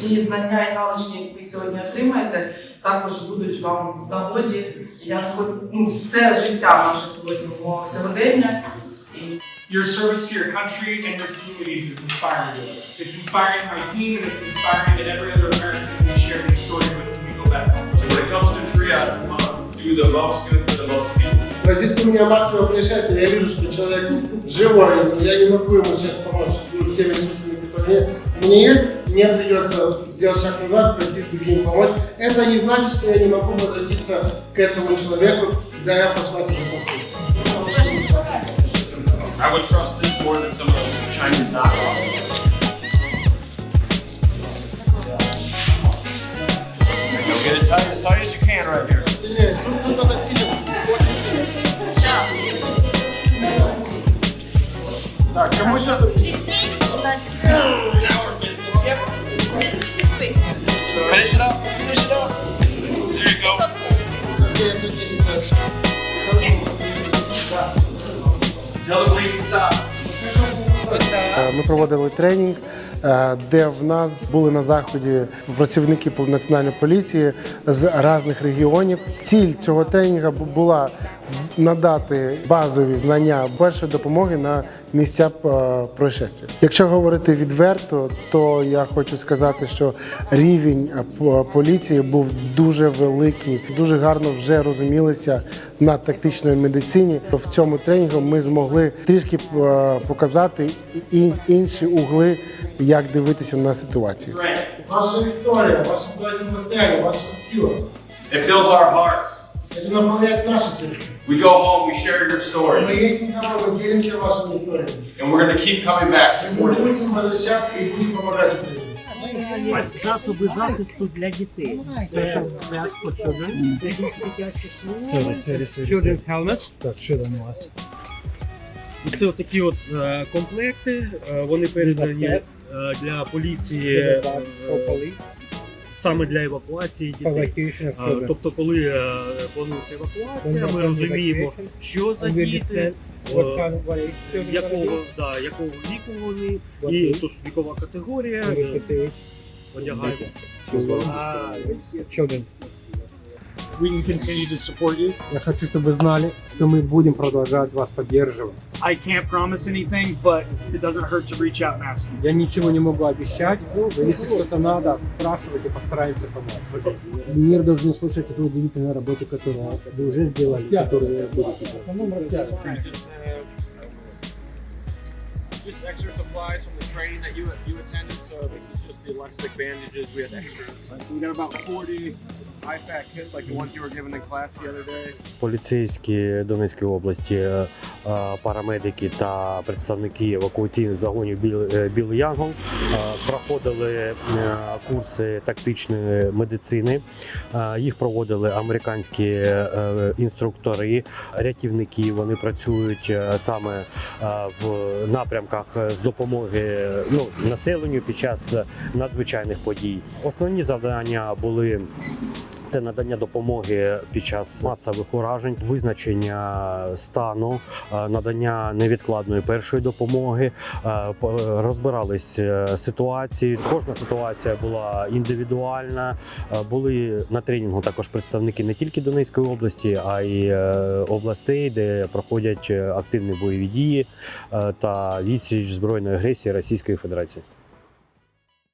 ці знання і навички, які ви сьогодні отримаєте, також будуть вам в нагоді. Я ну, це життя наше сьогодні сьогодення. Your service to your country and your communities is inspiring. It's inspiring my team and it's inspiring to every other American who we share this story with when we go back home. So when it comes to triage, we want to do the most good for the most people. Но здесь у меня массовое происшествие, я вижу, что человек живой, я не могу ему сейчас помочь ну, с теми ресурсами, которые у меня есть, мне придется сделать шаг назад, пойти другим помочь. Это не значит, что я не могу возвратиться к этому человеку, когда я пошла сюда по всему. I would trust this more than some of the Chinese knockoffs. You'll get it tight as tight as you can right here. Сильнее. Тут кто-то насилие очень сильно. Так, кому ще Finish it up. Finish it up. There you go. Э. Е, Ми проводили тренінг, е, де в нас були на заході працівники національної поліції з різних регіонів. Ціль цього тренінгу була надати базові знання першої допомоги на місця е, происшествия. Якщо говорити відверто, то я хочу сказати, що рівень е, поліції був дуже великий, дуже гарно вже розумілися на тактичної медицині. В цьому тренінгу ми змогли трішки е, показати інші угли, як дивитися на ситуацію. Ваша історія, ваше протистояние, ваша сила. It fills our hearts. Це наповняє наше серце. We go home, we share your Ми stories, їдемо домой, ми ділимося вашими історіями. and we're going to keep coming back, Ми supporting Засоби захисту для дітей. Це м'ясо children, це дитячі шнури, children helmets. Так, що там у вас? І Це такі от е, комплекти, е, вони передані е, для поліції е, саме для евакуації дітей. Е, Тобто, коли е, планується евакуація, ми розуміємо, що за діти, е, якого, да, якого віку вони, і тут. вікова категорія, е, одягаємо. Children. we can continue to support you. Я хочу, чтобы вы знали, что мы будем продолжать вас поддерживать. I can't promise anything, but it doesn't hurt to reach out and ask me. Я ничего не могу обещать, но если что-то надо, спрашивайте, постараемся помочь. Мир должен услышать о той удивительной работе, которую вы уже сделали, которую будете делать. Just extra supplies from the training that you you attended. So this is just the elastic bandages. We had extras. We got about 40 IFAC kits like the ones you were given in class the other day. Поліцейські Донецької області, е, е, парамедики та представники евакуаційних загонів «Біл- е, Білий Янгол е, проходили е, курси тактичної медицини. Е, Їх проводили американські е, інструктори, рятівники. Вони працюють саме в напрямках з допомоги ну, населенню під час надзвичайних подій. Основні завдання були це надання допомоги під час масових уражень, визначення стану, е, надання невідкладної першої допомоги, е, розбирались е, ситуації. Кожна ситуація була індивідуальна. Були на тренінгу також представники не тільки Донецької області, а й областей, де проходять активні бойові дії та відсіч збройної агресії Російської Федерації.